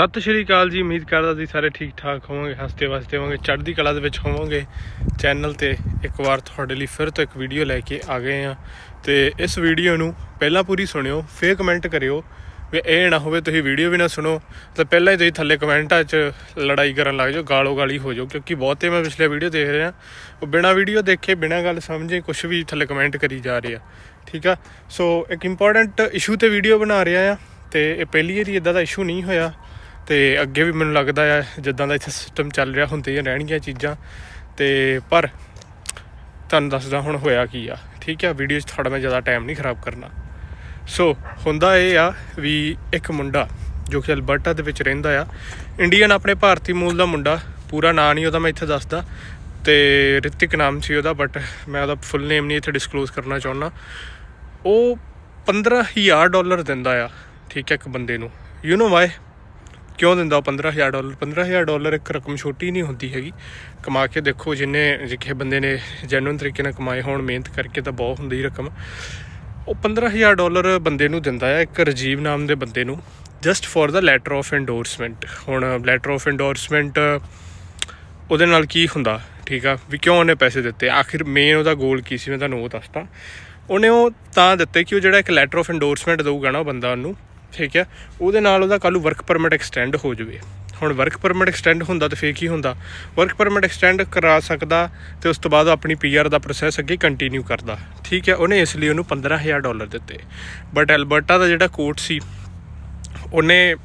ਸਤਿ ਸ਼੍ਰੀ ਅਕਾਲ ਜੀ, ਉਮੀਦ ਕਰਦਾ ਤੁਸੀਂ ਸਾਰੇ ਠੀਕ ਠਾਕ ਹੋਵੋਗੇ, ਹੱਸਦੇ ਵਸਦੇ ਹੋਵੋਗੇ, ਚੜ੍ਹਦੀ ਕਲਾ ਦੇ ਵਿੱਚ ਹੋਵੋਗੇ। ਚੈਨਲ ਤੇ ਇੱਕ ਵਾਰ ਤੁਹਾਡੇ ਲਈ ਫਿਰ ਤੋਂ ਇੱਕ ਵੀਡੀਓ ਲੈ ਕੇ ਆ ਗਏ ਆ ਤੇ ਇਸ ਵੀਡੀਓ ਨੂੰ ਪਹਿਲਾਂ ਪੂਰੀ ਸੁਣਿਓ, ਫਿਰ ਕਮੈਂਟ ਕਰਿਓ, ਵੀ ਇਹ ਨਾ ਹੋਵੇ ਤੁਸੀਂ ਵੀਡੀਓ ਵੀ ਨਾ ਸੁਣੋ। ਤਾਂ ਪਹਿਲਾਂ ਹੀ ਤੁਸੀਂ ਥੱਲੇ ਕਮੈਂਟਾਂ 'ਚ ਲੜਾਈ ਕਰਨ ਲੱਗ ਜਾਓ, ਗਾਲੋ ਗਾਲੀ ਹੋ ਜਾਓ, ਕਿਉਂਕਿ ਬਹੁਤੇ ਮੈਂ ਪਿਛਲੇ ਵੀਡੀਓ ਦੇਖ ਰਿਹਾ। ਉਹ ਬਿਨਾ ਵੀਡੀਓ ਦੇਖੇ, ਬਿਨਾ ਗੱਲ ਸਮਝੇ ਕੁਝ ਵੀ ਥੱਲੇ ਕਮੈਂਟ ਕਰੀ ਜਾ ਰਹੇ ਆ। ਠੀਕ ਆ? ਸੋ ਇੱਕ ਇੰਪੋਰਟੈਂਟ ਇਸ਼ੂ ਤੇ ਵੀਡੀਓ ਬਣਾ ਰਿਹਾ ਆ, ਤੇ ਇਹ ਪਹਿਲੀ ਵਾਰੀ ਇਦਾਂ ਦਾ ਇਸ਼ੂ ਨਹੀਂ ਹੋਇਆ। ਤੇ ਅੱਗੇ ਵੀ ਮੈਨੂੰ ਲੱਗਦਾ ਆ, ਜਿੱਦਾਂ ਦਾ ਇੱਥੇ ਸਿਸਟਮ ਚੱਲ ਰਿਹਾ, ਹੁੰਦੀਆਂ ਰਹਿਣਗੀਆਂ ਚੀਜ਼ਾਂ। ਤੇ ਪਰ ਤੁਹਾਨੂੰ ਦੱਸਦਾ ਹੁਣ ਹੋਇਆ ਕੀ ਆ, ਠੀਕ ਆ? ਵੀਡੀਓ 'ਚ ਥੋੜਾ ਮੈਂ ਜ਼ਿਆਦਾ ਟਾਈਮ ਨਹੀਂ ਖਰਾਬ ਕਰਨਾ। ਸੋ ਹੁੰਦਾ ਇਹ ਆ ਵੀ ਇੱਕ ਮੁੰਡਾ, ਜੋ ਕਿ ਅਲਬਰਟਾ ਦੇ ਵਿੱਚ ਰਹਿੰਦਾ ਆ ਇੰਡੀਅਨ ਆਪਣੇ ਭਾਰਤੀ ਮੂਲ ਦਾ ਮੁੰਡਾ, ਪੂਰਾ ਨਾਂ ਨਹੀਂ ਉਹਦਾ ਮੈਂ ਇੱਥੇ ਦੱਸਦਾ, ਤੇ ਰਿਤਿਕ ਨਾਮ ਸੀ ਉਹਦਾ ਬਟ ਮੈਂ ਉਹਦਾ ਫੁੱਲ ਨੇਮ ਨਹੀਂ ਇੱਥੇ ਡਿਸਕਲੋਜ਼ ਕਰਨਾ ਚਾਹੁੰਦਾ। ਉਹ 15000 ਡਾਲਰ ਦਿੰਦਾ ਆ, ਠੀਕ ਹੈ ਇੱਕ ਬੰਦੇ ਨੂੰ। ਯੂ نو ਵਾਈ ਕਿਉਂ ਦਿੰਦਾ ਉਹ 15000 ਡਾਲਰ? 15000 ਡਾਲਰ ਇੱਕ ਰਕਮ ਛੋਟੀ ਨਹੀਂ ਹੁੰਦੀ ਹੈਗੀ। ਕਮਾ ਕੇ ਦੇਖੋ ਜਿੰਨੇ ਜਿੱਕੇ ਬੰਦੇ ਨੇ ਜੈਨੂਇਨ ਤਰੀਕੇ ਨਾਲ ਕਮਾਏ ਹੋਣ, ਮਿਹਨਤ ਕਰਕੇ ਤਾਂ ਬਹੁਤ ਹੁੰਦੀ ਰਕਮ। ਉਹ 15000 ਡਾਲਰ ਬੰਦੇ ਨੂੰ ਦਿੰਦਾ ਹੈ, ਇੱਕ ਰਜੀਵ ਨਾਮ ਦੇ ਬੰਦੇ ਨੂੰ just for the letter of endorsement ਹੁਣ ਲੈਟਰ ਆਫ ਐਂਡੋਰਸਮੈਂਟ ਉਹਦੇ ਨਾਲ ਕੀ ਹੁੰਦਾ? ਠੀਕ ਆ? ਵੀ ਕਿਉਂ ਉਹਨੇ ਪੈਸੇ ਦਿੱਤੇ? ਆਖਿਰ ਮੇਨ ਉਹਦਾ ਗੋਲ ਕੀ ਸੀ? ਮੈਂ ਤੁਹਾਨੂੰ ਉਹ ਦੱਸਦਾ। ਉਹਨੇ ਉਹ ਤਾਂ ਦਿੱਤੇ ਕਿ ਉਹ ਜਿਹੜਾ ਇੱਕ ਲੈਟਰ ਆਫ ਐਂਡੋਰਸਮੈਂਟ ਦੇਊਗਾ ਨਾ ਉਹ ਬੰਦਾ ਉਹਨੂੰ ਠੀਕ ਹੈ, ਉਹਦੇ ਨਾਲ ਉਹਦਾ ਕੱਲ੍ਹ ਵਰਕ ਪਰਮਿਟ ਐਕਸਟੈਂਡ ਹੋ ਜਾਵੇ। ਹੁਣ ਵਰਕ ਪਰਮਿਟ ਐਕਸਟੈਂਡ ਹੁੰਦਾ ਤਾਂ ਫੇਰ ਕੀ ਹੁੰਦਾ? ਵਰਕ ਪਰਮਿਟ ਐਕਸਟੈਂਡ ਕਰਾ ਸਕਦਾ ਤੇ ਉਸ ਤੋਂ ਬਾਅਦ ਉਹ ਆਪਣੀ ਪੀਆਰ ਦਾ ਪ੍ਰੋਸੈਸ ਅੱਗੇ ਕੰਟੀਨਿਊ ਕਰਦਾ। ਠੀਕ ਹੈ, ਉਹਨੇ ਇਸ ਲਈ ਉਹਨੂੰ 15000 ਡਾਲਰ ਦਿੱਤੇ। ਬਟ ਐਲਬਰਟਾ ਦਾ ਜਿਹੜਾ ਕੋਰਟ ਸੀ, ਉਹਨੇ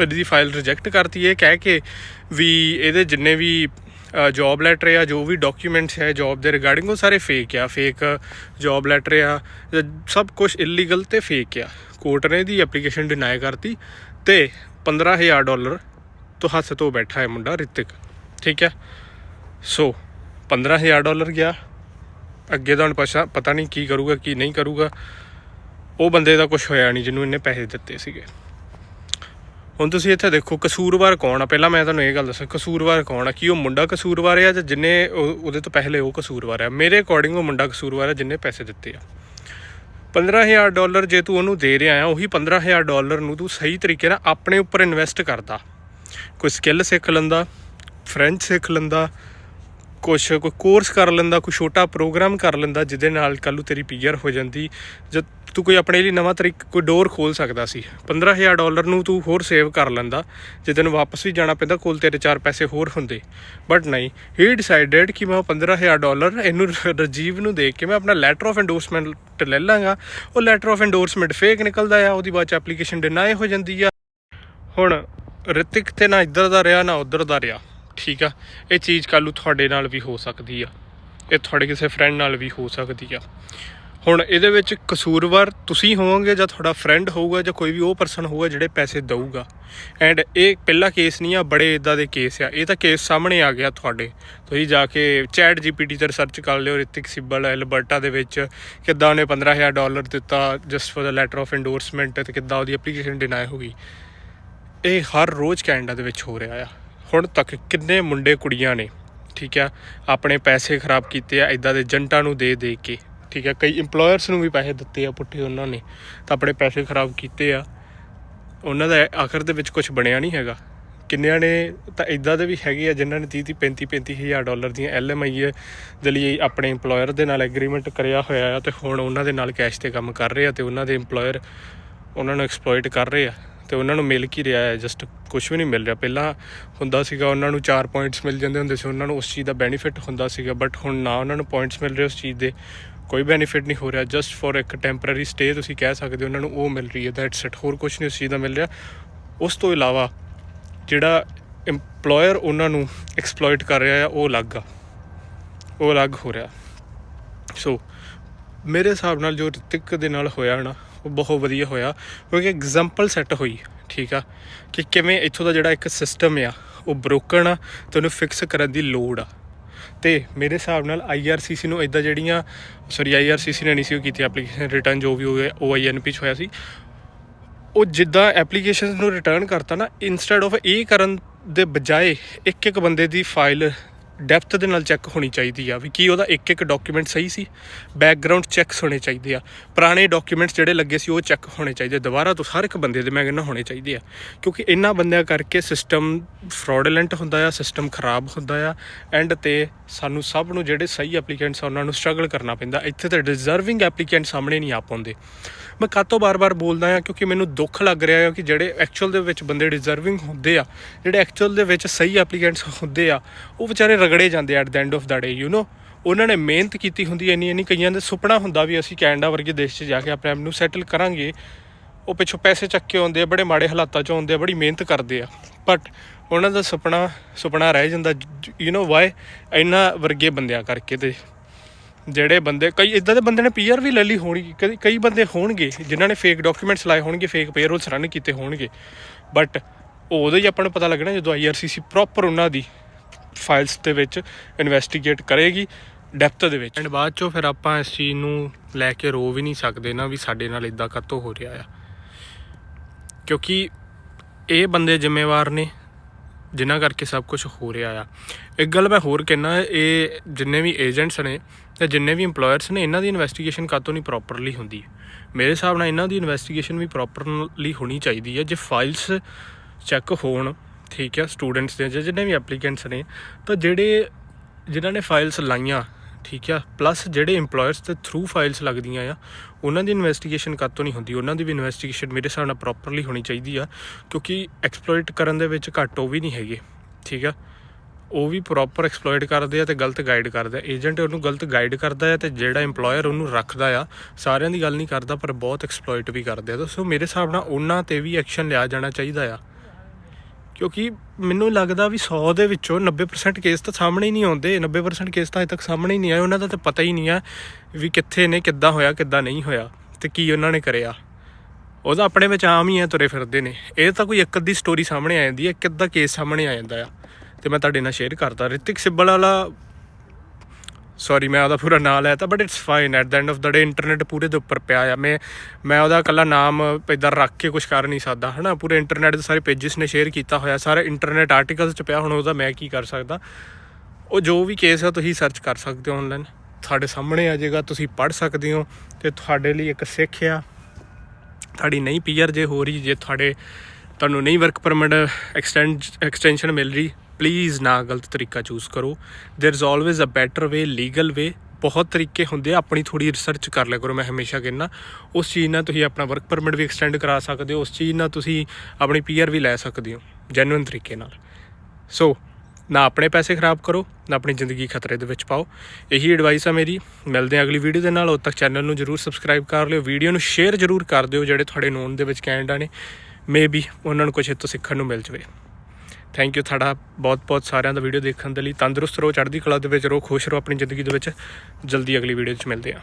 ਇਹਦੀ ਫਾਈਲ ਰਿਜੈਕਟ ਕਰਤੀ ਇਹ ਕਹਿ ਕੇ ਵੀ ਇਹਦੇ ਜਿੰਨੇ ਵੀ ਜੌਬ ਲੈਟਰ ਆ, ਜੋ ਵੀ ਡਾਕੂਮੈਂਟਸ ਹੈ ਜੌਬ ਦੇ ਰਿਗਾਰਡਿੰਗ ਉਹ ਸਾਰੇ ਫੇਕ ਆ। ਫੇਕ ਜੌਬ ਲੈਟਰ ਆ ਸਭ ਕੁਝ ਇਲੀਗਲ ਤੇ ਫੇਕ ਆ। ਕੋਰਟ ਨੇ ਇਹਦੀ ਐਪਲੀਕੇਸ਼ਨ ਡਿਨਾਈ ਕਰਤੀ ਤੇ 15000 ਡਾਲਰ ਤੋਂ ਹੱਥ ਤੋਂ ਬੈਠਾ ਹੈ ਮੁੰਡਾ ਰਿਤਿਕ। ਠੀਕ ਹੈ? ਸੋ 15000 ਡਾਲਰ ਗਿਆ। ਅੱਗੇ ਤਾਂ ਹੁਣ ਪਛਾ ਪਤਾ ਨਹੀਂ ਕੀ ਕਰੂਗਾ, ਕੀ ਨਹੀਂ ਕਰੂਗਾ। ਉਹ ਬੰਦੇ ਦਾ ਕੁਝ ਹੋਇਆ ਨਹੀਂ, ਜਿਹਨੂੰ ਇਹਨੇ ਪੈਸੇ ਦਿੱਤੇ ਸੀਗੇ। ਹੁਣ ਤੁਸੀਂ ਇੱਥੇ ਦੇਖੋ ਕਸੂਰਵਾਰ ਕੌਣ ਆ? ਪਹਿਲਾਂ ਮੈਂ ਤੁਹਾਨੂੰ ਇਹ ਗੱਲ ਦੱਸਾਂ, ਕਸੂਰਵਾਰ ਕੌਣ ਆ? ਕੀ ਉਹ ਮੁੰਡਾ ਕਸੂਰਵਾਰ ਆ ਜਾਂ ਜਿੰਨੇ ਉਹ- ਉਹਦੇ ਤੋਂ ਪਹਿਲੇ ਉਹ ਕਸੂਰਵਾਰ ਆ? ਮੇਰੇ ਅਕੋਰਡਿੰਗ ਉਹ ਮੁੰਡਾ ਕਸੂਰਵਾਰ ਆ ਜਿੰਨੇ ਪੈਸੇ ਦਿੱਤੇ ਆ। 15000 ਡਾਲਰ ਜੇ ਤੂੰ ਉਹਨੂੰ ਦੇ ਰਿਹਾ ਆ, ਉਹੀ 15000 ਡਾਲਰ ਨੂੰ ਤੂੰ ਸਹੀ ਤਰੀਕੇ ਨਾਲ ਆਪਣੇ ਉੱਪਰ ਇਨਵੈਸਟ ਕਰਦਾ। ਕੋਈ ਸਕਿੱਲ ਸਿੱਖ ਲੈਂਦਾ ਫ੍ਰੈਂਚ ਸਿੱਖ ਲੈਂਦਾ ਕੁਛ ਕੋਈ ਕੋਰਸ ਕਰ ਲੈਂਦਾ, ਕੋਈ ਛੋਟਾ ਪ੍ਰੋਗਰਾਮ ਕਰ ਲੈਂਦਾ, ਜਿਹਦੇ ਨਾਲ ਕੱਲ੍ਹ ਨੂੰ ਤੇਰੀ ਪੀਆਰ ਹੋ ਜਾਂਦੀ। ਜਦ ਤੂੰ ਕੋਈ ਆਪਣੇ ਲਈ ਨਵਾਂ ਤਰੀਕ, ਕੋਈ ਡੋਰ ਖੋਲ ਸਕਦਾ ਸੀ। 15000 ਡਾਲਰ ਨੂੰ ਤੂੰ ਹੋਰ ਸੇਵ ਕਰ ਲੈਂਦਾ ਜੇ ਤੈਨੂੰ ਵਾਪਸ ਵੀ ਜਾਣਾ ਪੈਂਦਾ, ਕੋਲ ਤੇਰੇ ਚਾਰ ਪੈਸੇ ਹੋਰ ਹੁੰਦੇ। ਬਟ ਨਹੀਂ ਹੀ ਡਿਸਾਈਡਡ ਕਿ ਮੈਂ ਉਹ 15000 ਡਾਲਰ ਇਹਨੂੰ ਰਜੀਵ ਨੂੰ ਦੇ ਕੇ ਮੈਂ ਆਪਣਾ ਲੈਟਰ ਆਫ ਐਂਡੋਰਸਮੈਂਟ ਲੈ ਲਾਂਗਾ। ਉਹ ਲੈਟਰ ਆਫ ਐਂਡੋਰਸਮੈਂਟ ਫੇਕ ਨਿਕਲਦਾ ਆ, ਉਹਦੀ ਬਾਅਦ ਚ ਐਪਲੀਕੇਸ਼ਨ ਡਿਨਾਈ ਹੋ ਜਾਂਦੀ ਆ। ਹੁਣ ਰਿਤਿਕ ਤੇ ਨਾ ਇੱਧਰ ਦਾ ਰਿਹਾ, ਨਾ ਉੱਧਰ ਦਾ ਰਿਹਾ। ਠੀਕ ਆ। ਇਹ ਚੀਜ਼ ਕੱਲ੍ਹ ਨੂੰ ਤੁਹਾਡੇ ਨਾਲ ਵੀ ਹੋ ਸਕਦੀ ਆ। ਇਹ ਤੁਹਾਡੇ ਕਿਸੇ ਫਰੈਂਡ ਨਾਲ ਵੀ ਹੋ ਸਕਦੀ ਆ। ਹੁਣ ਇਹਦੇ ਵਿੱਚ ਕਸੂਰਵਾਰ ਤੁਸੀਂ ਹੋਵੋਗੇ ਜਾਂ ਤੁਹਾਡਾ ਫਰੈਂਡ ਹੋਊਗਾ ਜਾਂ ਕੋਈ ਵੀ ਉਹ ਪਰਸਨ ਹੋਊਗਾ ਜਿਹੜੇ ਪੈਸੇ ਦਊਗਾ। ਐਂਡ ਇਹ ਪਹਿਲਾ ਕੇਸ ਨਹੀਂ ਆ, ਬੜੇ ਇਦਾਂ ਦੇ ਕੇਸ ਆ। ਇਹ ਤਾਂ ਕੇਸ ਸਾਹਮਣੇ ਆ ਗਿਆ ਤੁਹਾਡੇ। ਤੁਸੀਂ ਜਾ ਕੇ ਚੈਟ ਜੀਪੀਟੀ ਤੇ ਰਿਸਰਚ ਕਰ ਲਿਓ, ਰਿਤਿਕ ਸਿੱਬਲ, ਐਲਬਰਟਾ ਦੇ ਵਿੱਚ ਕਿੱਦਾਂ ਉਹਨੇ 15000 ਡਾਲਰ ਦਿੱਤਾ just for the letter of endorsement ਤੇ ਕਿੱਦਾਂ ਉਹਦੀ ਐਪਲੀਕੇਸ਼ਨ ਡਿਨਾਈ ਹੋ ਗਈ। ਇਹ ਹਰ ਰੋਜ਼ ਕੈਨੇਡਾ ਦੇ ਵਿੱਚ ਹੋ ਰਿਹਾ ਆ। ਹੁਣ ਤੱਕ ਕਿੰਨੇ ਮੁੰਡੇ ਕੁੜੀਆਂ ਨੇ, ਠੀਕ ਆ? ਆਪਣੇ ਪੈਸੇ ਖਰਾਬ ਕੀਤੇ ਆ ਇਦਾਂ ਦੇ ਏਜੰਟਾਂ ਨੂੰ ਦੇ ਦੇ ਕੇ, ਠੀਕ ਆ? ਕਈ EMPLOYERS ਨੂੰ ਵੀ ਪੈਸੇ ਦਿੱਤੇ ਆ ਪੁੱਠੇ ਉਹਨਾਂ ਨੇ, ਤਾਂ ਆਪਣੇ ਪੈਸੇ ਖਰਾਬ ਕੀਤੇ ਆ। ਉਹਨਾਂ ਦਾ ਆਖਰ ਦੇ ਵਿੱਚ ਕੁਝ ਬਣਿਆ ਨਹੀਂ ਹੈਗਾ। ਕਿੰਨਿਆਂ ਨੇ, ਤਾਂ ਇਦਾਂ ਦੇ ਵੀ ਹੈਗੇ ਆ ਜਿਨ੍ਹਾਂ ਨੇ 30 30 35 35000 ਡਾਲਰ ਦੀਆਂ ਐਲਐਮਆਈ ਦੇ ਲਈ ਆਪਣੇ EMPLOYER ਦੇ ਨਾਲ ਐਗਰੀਮੈਂਟ ਕਰਿਆ ਹੋਇਆ ਆ, ਤੇ ਹੁਣ ਉਹਨਾਂ ਦੇ ਨਾਲ ਕੈਸ਼ ਤੇ ਕੰਮ ਕਰ ਰਹੇ ਆ, ਤੇ ਉਹਨਾਂ ਦੇ EMPLOYER ਉਹਨਾਂ ਨੂੰ ਐਕਸਪਲੋਇਟ ਕਰ ਰਹੇ ਆ। ਤੇ ਉਹਨਾਂ ਨੂੰ ਮਿਲ ਕੀ ਰਿਹਾ ਹੈ? ਜਸਟ ਕੁਝ ਵੀ ਨਹੀਂ ਮਿਲ ਰਿਹਾ। ਪਹਿਲਾਂ ਹੁੰਦਾ ਸੀਗਾ ਉਹਨਾਂ ਨੂੰ 4 ਪੁਆਇੰਟਸ ਮਿਲ ਜਾਂਦੇ ਹੁੰਦੇ ਸੀ, ਉਹਨਾਂ ਨੂੰ ਉਸ ਚੀਜ਼ ਦਾ ਬੈਨੀਫਿਟ ਹੁੰਦਾ ਸੀਗਾ ਬਟ ਹੁਣ ਨਾ ਉਹਨਾਂ ਨੂੰ ਪੁਆਇੰਟਸ ਮਿਲ ਰਹੇ ਉਸ ਚੀਜ਼ ਦੇ, ਕੋਈ ਬੈਨੀਫਿਟ ਨਹੀਂ ਹੋ ਰਿਹਾ। ਜਸਟ ਫॉर ਇੱਕ ਟੈਂਪਰੇਰੀ ਸਟੇ ਤੁਸੀਂ ਕਹਿ ਸਕਦੇ ਹੋ, ਉਹਨਾਂ ਨੂੰ ਉਹ ਮਿਲ ਰਹੀ ਹੈ ਦੈਟਸ ਇਟ ਹੋਰ ਕੁਝ ਨਹੀਂ ਉਸ ਚੀਜ਼ ਦਾ ਮਿਲ ਰਿਹਾ। ਉਸ ਤੋਂ ਇਲਾਵਾ ਜਿਹੜਾ EMPLOYER ਉਹਨਾਂ ਨੂੰ ਐਕਸਪਲੋਇਟ ਕਰ ਰਿਹਾ ਆ ਉਹ ਅਲੱਗ ਆ। ਉਹ ਅਲੱਗ ਹੋ ਰਿਹਾ। ਸੋ ਮੇਰੇ ਹਿਸਾਬ ਨਾਲ ਜੋ ਰਿਤਿਕ ਦੇ ਨਾਲ ਹੋਇਆ ਨਾ ਉਹ ਬਹੁਤ ਵਧੀਆ ਹੋਇਆ, ਕਿਉਂਕਿ ਐਗਜ਼ਾਮਪਲ ਸੈੱਟ ਹੋਈ, ਠੀਕ ਆ, ਕਿ ਕਿਵੇਂ ਇੱਥੋਂ ਦਾ ਜਿਹੜਾ ਇੱਕ ਸਿਸਟਮ ਆ, ਉਹ ਬ੍ਰੋਕਨ ਆ ਤੇ ਉਹਨੂੰ ਫਿਕਸ ਕਰਨ ਦੀ ਲੋੜ ਆ। ਤੇ ਮੇਰੇ ਹਿਸਾਬ ਨਾਲ IRCC ਨੂੰ ਇਦਾਂ ਜਿਹੜੀਆਂ ਸੌਰੀ IRCC ਨੇ ਨਹੀਂ ਸੀ ਕੀਤੀ ਐਪਲੀਕੇਸ਼ਨ ਰਿਟਰਨ ਜੋ ਵੀ ਹੋਇਆ OINP ਚ ਹੋਇਆ ਸੀ। ਉਹ ਜਿੱਦਾਂ ਐਪਲੀਕੇਸ਼ਨਸ ਨੂੰ ਰਿਟਰਨ ਕਰਤਾ ਨਾ ਇਨਸਟੈਡ ਆਫ ਇਹ ਕਰਨ ਦੇ ਬਜਾਏ ਇੱਕ ਇੱਕ ਬੰਦੇ ਦੀ ਫਾਈਲ ਡੈਪਥ ਦੇ ਨਾਲ ਚੈੱਕ ਹੋਣੀ ਚਾਹੀਦੀ ਆ ਵੀ ਕੀ ਉਹਦਾ ਇੱਕ ਇੱਕ ਡਾਕੂਮੈਂਟ ਸਹੀ ਸੀ। ਬੈਕਗ੍ਰਾਉਂਡ ਚੈੱਕਸ ਹੋਣੇ ਚਾਹੀਦੇ ਆ। ਪੁਰਾਣੇ ਡਾਕੂਮੈਂਟਸ ਜਿਹੜੇ ਲੱਗੇ ਸੀ ਉਹ ਚੈੱਕ ਹੋਣੇ ਚਾਹੀਦੇ ਦੁਬਾਰਾ ਤੋਂ ਹਰ ਇੱਕ ਬੰਦੇ ਦੇ ਮੈਂ ਕਹਿੰਦਾ ਹੋਣੇ ਚਾਹੀਦੇ ਆ। ਕਿਉਂਕਿ ਇਹਨਾਂ ਬੰਦਿਆਂ ਕਰਕੇ ਸਿਸਟਮ ਫਰਾਡਲੈਂਟ ਹੁੰਦਾ ਆ ਸਿਸਟਮ ਖਰਾਬ ਹੁੰਦਾ ਆ। ਐਂਡ ਤੇ ਸਾਨੂੰ ਸਭ ਨੂੰ ਜਿਹੜੇ ਸਹੀ ਐਪਲੀਕੈਂਟਸ ਆ, ਉਹਨਾਂ ਨੂੰ ਸਟਰਗਲ ਕਰਨਾ ਪੈਂਦਾ। ਇੱਥੇ ਤਾਂ ਡਿਜ਼ਰਵਿੰਗ ਐਪਲੀਕੈਂਟ ਸਾਹਮਣੇ ਨਹੀਂ ਆ ਪਾਉਂਦੇ। ਮੈਂ ਕਾਤੋਂ ਬਾਰ-ਬਾਰ ਬੋਲਦਾ ਆ ਕਿਉਂਕਿ ਮੈਨੂੰ ਦੁੱਖ ਲੱਗ ਰਿਹਾ ਆ ਕਿ ਜਿਹੜੇ ਐਕਚੁਅਲ ਦੇ ਵਿੱਚ ਬੰਦੇ ਡਿਜ਼ਰਵਿੰਗ ਹੁੰਦੇ ਆ ਜਿਹੜੇ ਐਕਚੁਅਲ ਦੇ ਵਿੱਚ ਸਹੀ ਐਪਲੀਕੈਂਟਸ ਹੁੰਦੇ ਆ ਉਹ ਵਿਚਾਰੇ ਰਗੜੇ ਜਾਂਦੇ ਆ at the end of the day you know ਉਹਨਾਂ ਨੇ ਮਿਹਨਤ ਕੀਤੀ ਹੁੰਦੀ ਐ ਇੰਨੀ ਇੰਨੀ ਕਈਆਂ ਦੇ ਸੁਪਨਾ ਹੁੰਦਾ ਵੀ ਅਸੀਂ ਕੈਨੇਡਾ ਵਰਗੇ ਦੇਸ਼ 'ਚ ਜਾ ਕੇ ਆਪਣੇ ਆਪ ਨੂੰ ਸੈਟਲ ਕਰਾਂਗੇ ਉਹ ਪਿੱਛੋਂ ਪੈਸੇ ਚੱਕ ਕੇ ਆਉਂਦੇ ਆ ਬੜੇ ਮਾੜੇ ਹਾਲਾਤਾਂ 'ਚ ਆਉਂਦੇ ਆ ਬੜੀ ਮਿਹਨਤ ਕਰਦੇ ਆ ਬਟ ਉਹਨਾਂ ਦਾ ਸੁਪਨਾ ਸੁਪਨਾ ਰਹਿ ਜਾਂਦਾ ਯੂ نو ਵਾਈ ਇਹਨਾਂ ਵਰਗੇ ਬੰਦਿਆਂ ਕਰਕੇ ਤੇ ਜਿਹੜੇ ਬੰਦੇ, ਕਈ ਇਦਾਂ ਦੇ ਬੰਦੇ ਨੇ ਪੀਆਰ ਵੀ ਲੈ ਲਈ ਹੋਣੀ ਕਈ ਕਈ ਬੰਦੇ ਹੋਣਗੇ ਜਿਨ੍ਹਾਂ ਨੇ ਫੇਕ ਡਾਕੂਮੈਂਟਸ ਲਾਏ ਹੋਣਗੇ ਫੇਕ ਪੇਰੋਲਸ ਰਨ ਕੀਤੇ ਹੋਣਗੇ। ਬਟ ਉਦੋਂ ਹੀ ਆਪਾਂ ਨੂੰ ਪਤਾ ਲੱਗਣਾ ਜਦੋਂ ਆਈਆਰਸੀਸੀ ਪ੍ਰੋਪਰ ਉਹਨਾਂ ਦੀ ਫਾਈਲਸ ਦੇ ਵਿੱਚ ਇਨਵੈਸਟੀਗੇਟ ਕਰੇਗੀ ਡੈਪਥ ਦੇ ਵਿੱਚ। ਐਂਡ ਬਾਅਦ ਚੋਂ ਫਿਰ ਆਪਾਂ ਇਸ ਚੀਜ਼ ਨੂੰ ਲੈ ਕੇ ਰੋ ਵੀ ਨਹੀਂ ਸਕਦੇ ਨਾ ਵੀ ਸਾਡੇ ਨਾਲ ਇਦਾਂ ਕਾਤੋਂ ਹੋ ਰਿਹਾ ਆ। ਕਿਉਂਕਿ ਇਹ ਬੰਦੇ ਜ਼ਿੰਮੇਵਾਰ ਨੇ ਜਿਨ੍ਹਾਂ ਕਰਕੇ ਸਭ ਕੁਝ ਹੋ ਰਿਹਾ ਆ। ਇੱਕ ਗੱਲ ਮੈਂ ਹੋਰ ਕਹਿਣਾ, ਇਹ ਜਿੰਨੇ ਵੀ ਏਜੰਟਸ ਨੇ ਤੇ ਜਿੰਨੇ ਵੀ EMPLOYERS ਨੇ, ਇਹਨਾਂ ਦੀ ਇਨਵੈਸਟੀਗੇਸ਼ਨ ਕਾਤੋਂ ਨਹੀਂ ਪ੍ਰੋਪਰਲੀ ਹੁੰਦੀ? ਮੇਰੇ ਹਿਸਾਬ ਨਾਲ ਇਹਨਾਂ ਦੀ ਇਨਵੈਸਟੀਗੇਸ਼ਨ ਵੀ ਪ੍ਰੋਪਰਲੀ ਹੋਣੀ ਚਾਹੀਦੀ ਹੈ ਜੇ ਫਾਈਲਸ ਚੈੱਕ ਹੋਣ, ਠੀਕ ਹੈ ਸਟੂਡੈਂਟਸ ਦੇ ਜਾਂ ਜਿੰਨੇ ਵੀ ਐਪਲੀਕੈਂਟਸ ਨੇ, ਤਾਂ ਜਿਹੜੇ ਜਿਨ੍ਹਾਂ ਨੇ ਫਾਈਲਸ ਲਾਈਆਂ ਠੀਕ ਆ। ਪਲੱਸ ਜਿਹੜੇ EMPLOYERS ਦੇ ਥਰੂ ਫਾਈਲਸ ਲੱਗਦੀਆਂ ਆ, ਉਹਨਾਂ ਦੀ ਇਨਵੈਸਟੀਗੇਸ਼ਨ ਕਾਤੋਂ ਨਹੀਂ ਹੁੰਦੀ? ਉਹਨਾਂ ਦੀ ਵੀ ਇਨਵੈਸਟੀਗੇਸ਼ਨ ਮੇਰੇ ਹਿਸਾਬ ਨਾਲ ਪ੍ਰੋਪਰਲੀ ਹੋਣੀ ਚਾਹੀਦੀ ਆ, ਕਿਉਂਕਿ ਐਕਸਪਲੋਇਟ ਕਰਨ ਦੇ ਵਿੱਚ ਘੱਟ ਉਹ ਵੀ ਨਹੀਂ ਹੈਗੇ। ਠੀਕ ਆ? ਉਹ ਵੀ ਪ੍ਰੋਪਰ ਐਕਸਪਲੋਇਟ ਕਰਦੇ ਆ ਤੇ ਗਲਤ ਗਾਈਡ ਕਰਦੇ ਆ। ਏਜੰਟ ਉਹਨੂੰ ਗਲਤ ਗਾਈਡ ਕਰਦਾ ਆ ਤੇ ਜਿਹੜਾ EMPLOYER ਉਹਨੂੰ ਰੱਖਦਾ ਆ, ਸਾਰਿਆਂ ਦੀ ਗੱਲ ਨਹੀਂ ਕਰਦਾ, ਪਰ ਬਹੁਤ ਐਕਸਪਲੋਇਟ ਵੀ ਕਰਦੇ ਆ। ਤਾਂ ਸੋ ਮੇਰੇ ਹਿਸਾਬ ਨਾਲ ਉਹਨਾਂ ਤੇ ਵੀ ਐਕਸ਼ਨ ਲਿਆ ਜਾਣਾ ਚਾਹੀਦਾ ਆ। ਕਿਉਂਕਿ ਮੈਨੂੰ ਲੱਗਦਾ ਵੀ 100 ਦੇ ਵਿੱਚੋਂ 90% ਕੇਸ ਤਾਂ ਸਾਹਮਣੇ ਹੀ ਨਹੀਂ ਆਉਂਦੇ। 90% ਕੇਸ ਤਾਂ ਅਜੇ ਤੱਕ ਸਾਹਮਣੇ ਹੀ ਨਹੀਂ ਆਏ। ਉਹਨਾਂ ਦਾ ਤਾਂ ਪਤਾ ਹੀ ਨਹੀਂ ਆ ਵੀ ਕਿੱਥੇ ਨੇ, ਕਿੱਦਾਂ ਹੋਇਆ, ਕਿੱਦਾਂ ਨਹੀਂ ਹੋਇਆ ਤੇ ਕੀ ਉਹਨਾਂ ਨੇ ਕਰਿਆ। ਉਹ ਤਾਂ ਆਪਣੇ ਵਿੱਚ ਆਮ ਹੀ ਆ, ਤੁਰੇ ਫਿਰਦੇ ਨੇ। ਇਹ ਤਾਂ ਕੋਈ ਇੱਕ ਅੱਧੀ ਸਟੋਰੀ ਸਾਹਮਣੇ ਆ ਜਾਂਦੀ ਹੈ, ਇੱਕ ਅੱਧਾ ਕੇਸ ਸਾਹਮਣੇ ਆ ਜਾਂਦਾ ਆ। ਤੇ ਮੈਂ ਤੁਹਾਡੇ ਨਾਲ ਸ਼ੇਅਰ ਕਰਦਾ। ਰਿਤਿਕ ਸਿੱਬਲ ਵਾਲਾ ਸੌਰੀ ਮੈਂ ਉਹਦਾ ਪੂਰਾ ਨਾਮ ਲਿਆ ਤਾਂ but it's fine at the end of the day internet ਪੂਰੇ ਦੇ ਉੱਪਰ ਪਿਆ ਆ। ਮੈਂ ਮੈਂ ਉਹਦਾ ਇਕੱਲਾ ਨਾਮ ਇਦਾਂ ਰੱਖ ਕੇ ਕੁਝ ਕਰ ਨਹੀਂ ਸਕਦਾ, ਹਨਾ? ਪੂਰੇ ਇੰਟਰਨੈਟ ਦੇ ਸਾਰੇ ਪੇजेस ਨੇ ਸ਼ੇਅਰ ਕੀਤਾ ਹੋਇਆ, ਸਾਰੇ ਇੰਟਰਨੈਟ ਆਰਟੀਕਲਸ ਚ ਪਿਆ, ਹੁਣ ਉਹਦਾ ਮੈਂ ਕੀ ਕਰ ਸਕਦਾ? ਉਹ ਜੋ ਵੀ ਕੇਸ ਆ, ਤੁਸੀਂ ਸਰਚ ਕਰ ਸਕਦੇ ਹੋ ਆਨਲਾਈਨ ਤੁਹਾਡੇ ਸਾਹਮਣੇ ਆ ਜਾਏਗਾ, ਤੁਸੀਂ ਪੜ੍ਹ ਸਕਦੇ ਹੋ, ਤੇ ਤੁਹਾਡੇ ਲਈ ਇੱਕ ਸਿੱਖ ਆ। ਤੁਹਾਡੀ ਨਹੀਂ ਪੀਆਰ ਜੇ ਹੋ ਰਹੀ, ਜੇ ਤੁਹਾਡੇ ਤੁਹਾਨੂੰ ਨਹੀਂ ਵਰਕ ਪਰਮਿਟ ਐਕਸਟੈਂਡ ਐਕਸਟੈਂਸ਼ਨ ਮਿਲ ਰਹੀ ਪਲੀਜ਼ ਨਾ ਗਲਤ ਤਰੀਕਾ ਚੂਜ਼ ਕਰੋ there is always a better way legal way ਬਹੁਤ ਤਰੀਕੇ ਹੁੰਦੇ ਆ ਆਪਣੀ ਥੋੜੀ ਰਿਸਰਚ ਕਰ ਲਿਆ ਕਰੋ ਮੈਂ ਹਮੇਸ਼ਾ ਕਹਿੰਦਾ ਉਸ ਚੀਜ਼ ਨਾਲ ਤੁਸੀਂ ਆਪਣਾ ਵਰਕ ਪਰਮਿਟ ਵੀ ਐਕਸਟੈਂਡ ਕਰਾ ਸਕਦੇ ਹੋ ਉਸ ਚੀਜ਼ ਨਾਲ ਤੁਸੀਂ ਆਪਣੀ ਪੀਆਰ ਵੀ ਲੈ ਸਕਦੇ ਹੋ ਜੈਨੂਇਨ ਤਰੀਕੇ ਨਾਲ ਸੋ ਨਾ ਆਪਣੇ ਪੈਸੇ ਖਰਾਬ ਕਰੋ ਨਾ ਆਪਣੀ ਜ਼ਿੰਦਗੀ ਖਤਰੇ ਦੇ ਵਿੱਚ ਪਾਓ ਇਹੀ ਐਡਵਾਈਸ ਆ ਮੇਰੀ ਮਿਲਦੇ ਹਾਂ ਅਗਲੀ ਵੀਡੀਓ ਦੇ ਨਾਲ ਉਦ ਤੱਕ ਚੈਨਲ ਨੂੰ ਜਰੂਰ ਸਬਸਕ੍ਰਾਈਬ ਕਰ ਲਿਓ ਵੀਡੀਓ ਨੂੰ ਸ਼ੇਅਰ ਜਰੂਰ ਕਰ ਦਿਓ ਜਿਹੜੇ ਤੁਹਾਡੇ ਨੋਨ ਦੇ ਵਿੱਚ ਕੈਨੇਡਾ ਨੇ ਮੇਬੀ ਉਹਨਾਂ ਨੂੰ ਕੁਝ ਇਹ ਤੋਂ ਸਿੱਖਣ ਨੂੰ ਮਿਲ ਜਵੇ ਥੈਂਕ ਯੂ ਤੁਹਾਡਾ ਬਹੁਤ ਬਹੁਤ ਸਾਰਿਆਂ ਦਾ ਵੀਡੀਓ ਦੇਖਣ ਦੇ ਲਈ ਤੰਦਰੁਸਤ ਰਹੋ, ਚੜ੍ਹਦੀ ਕਲਾ ਦੇ ਵਿੱਚ ਰਹੋ, ਖੁਸ਼ ਰਹੋ ਆਪਣੀ ਜ਼ਿੰਦਗੀ ਦੇ ਵਿੱਚ। ਜਲਦੀ ਅਗਲੀ ਵੀਡੀਓ 'ਚ ਮਿਲਦੇ ਹਾਂ।